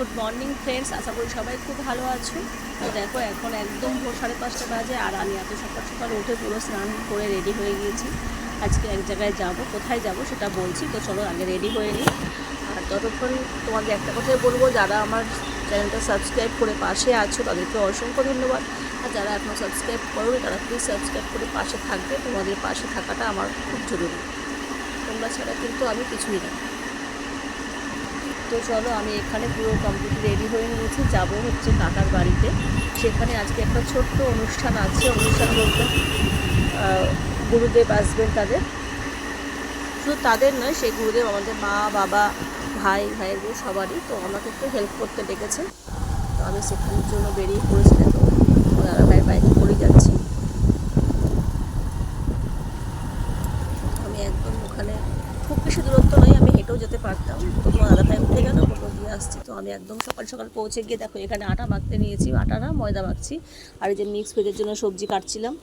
Good morning friends আশা করি সবাই খুব ভালো আছো। তো দেখো, এখন একদম ভোর সাড়ে পাঁচটা বাজে আর আমি এত সকাল সকাল উঠে পুরো স্নান করে রেডি হয়ে গিয়েছি। আজকে এক জায়গায় যাব, কোথায় যাব সেটা বলছি। তো চলো আগে রেডি হয়ে নিই। আর ততক্ষণ তোমাকে একটা কথাই বলব, যারা আমার চ্যানেলটা সাবস্ক্রাইব করে পাশে আছো, তাদেরকে অসংখ্য ধন্যবাদ। আর যারা এখনও সাবস্ক্রাইব করোনি, তারা প্লিজ সাবস্ক্রাইব করে পাশে থাকবে। তোমাদের পাশে থাকাটা আমার খুব জরুরি। তোমরা ছাড়া কিন্তু আমি কিছুই না। তো চলো, আমি এখানে পুরো কমপ্লিট রেডি হয়ে নিয়েছি। যাব হচ্ছে কাকার বাড়িতে। সেখানে আজকে একটা ছোট্ট অনুষ্ঠান আছে। অনুষ্ঠান বলতে গুরুদেব আসবেন তাদের। শুধু তাদের নয়, সেই গুরুদেব আমাদের মা, বাবা, ভাই ভাইয়ের বউ সবারই। তো আমাকে একটু হেল্প করতে ডেকেছে তো আমি সেখানের জন্য বেরিয়ে পড়েছি। দেখো, দাদা ভাই বাইকে পড়ে যাচ্ছি। আমি একদম ওখানে, খুব বেশি দূরত্ব নয়, আমি হেঁটেও যেতে পারতাম। তো দাদা উঠে গেল বলল দিয়ে আসছি। তো আমি একদম সকাল সকাল পৌঁছে গিয়ে দেখো, এখানে আটা মাখতে নিয়েছি, আটা না ময়দা মাখছি। আর এই যে মিক্স ভেজের জন্য সবজি কাটছিলাম।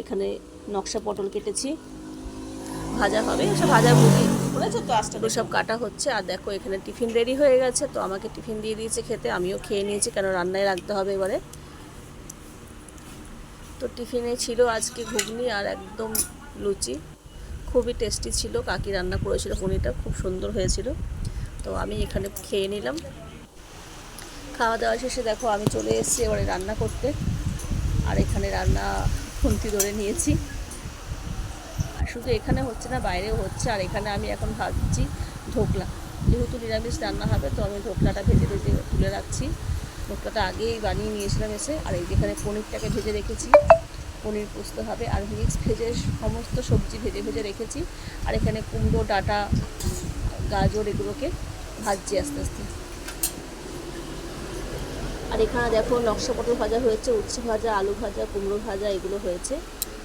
এখানে নকশা পটল কেটেছি। ভাজা হবে সব ভাজা ভুজি করেছে তো? আস্তে সব কাটা হচ্ছে। আর দেখো, এখানে টিফিন রেডি হয়ে গেছে। তো আমাকে টিফিন দিয়ে দিয়েছে খেতে, আমিও খেয়ে নিয়েছি, কেন রান্নায় রাখতে হবে এবারে। তো টিফিনে ছিল আজকে ঘুগনি আর একদম লুচি। খুবই টেস্টি ছিল, কাকি রান্না করেছিল পনিরটা, খুব সুন্দর হয়েছিল। তো আমি এখানে খেয়ে নিলাম। খাওয়া দাওয়া শেষে দেখো আমি চলে এসেছি এবারে রান্না করতে। আর এখানে রান্না খুন্তি ধরে নিয়েছি। আর শুধু এখানে হচ্ছে না, বাইরেও হচ্ছে। আর এখানে আমি এখন ভাবছি ঢোকলা। যেহেতু নিরামিষ রান্না হবে, তো আমি ঢোকলাটা ভেজে ভেজে তুলে রাখছি। ঢোকলাটা আগেই বানিয়ে নিয়েছিলাম এসে। আর এই যেখানে পনিরটাকে ভেজে রেখেছি, পনির পোস্ত হবে। আর মিক্স ভেজে সমস্ত সবজি ভেজে ভেজে রেখেছি। আর এখানে কুমড়ো, ডাঁটা, গাজর এগুলোকে ভাজছি আস্তে আস্তে। আর এখানে দেখো নকশা পটল ভাজা হয়েছে, উচ্ছে ভাজা, আলু ভাজা, কুমড়ো ভাজা, এগুলো হয়েছে।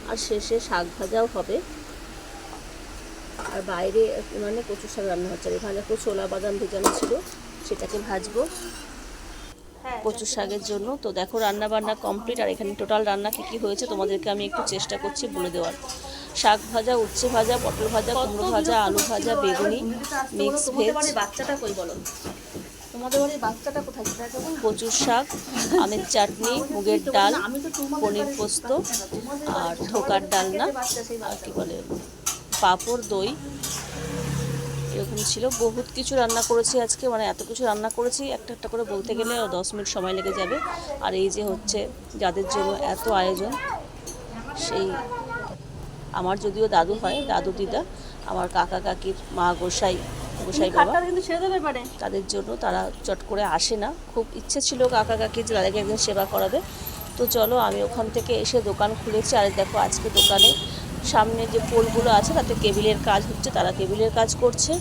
আর শেষে শাক ভাজাও হবে। আর বাইরে মানে প্রচুর শাক রান্না হচ্ছে। আর এখানে দেখো ছোলা বাদাম ভেজানো ছিল, সেটাকে ভাজবো। কচু শাকের জন্য। তো দেখো রান্না বান্না কমপ্লিট আর এখানে টোটাল রান্না কী কী হয়েছে তোমাদেরকে আমি একটু চেষ্টা করছি বলে দেওয়ার। শাক ভাজা উচ্ছে ভাজা পটল ভাজা কুমড়ো ভাজা আলু ভাজা বেগুনি মিক্স ভেজ বাচ্চাটা কই বলো? তোমাদের বাড়ির বাচ্চাটা কোথায় কচুর শাক আমের চাটনি মুগের ডাল পনির পোস্ত আর ঢোকার ডালনা আর কি বলে পাঁপড় দই। এরকম ছিল। বহুত কিছু রান্না করেছি আজকে মানে এত কিছু রান্না করেছি একটা একটা করে বলতে গেলে দশ মিনিট সময় লেগে যাবে। আর এই যে হচ্ছে যাদের জন্য এত আয়োজন সেই আমার যদিও দাদু হয় দাদু দিদা আমার কাকা কাকির মা গোসাই গোসাই বাবা তাদের জন্য তারা চট করে আসে না। খুব ইচ্ছে ছিল কাকা কাকি যে তাদেরকে একদিন সেবা করাবে। তো চলো আমি ওখান থেকে এসে দোকান খুলেছি। আর দেখো আজকে দোকানে সামনে যে পোলগুলো আছে তাতে কেবিলের কাজ হচ্ছে তারা কেবিলের কাজ করছে।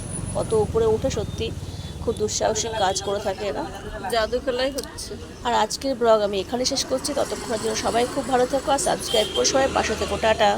অত উপরে উঠে সত্যি খুব দুঃসাহসিক কাজ করে থাকে এরা। জাদু খেলাই হচ্ছে। আর আজকের ব্লগ আমি এখানে শেষ করছি। ততক্ষণের জন্য সবাই খুব ভালো থেকো আর সাবস্ক্রাইব করে সবাই পাশে থেকো। টাটা।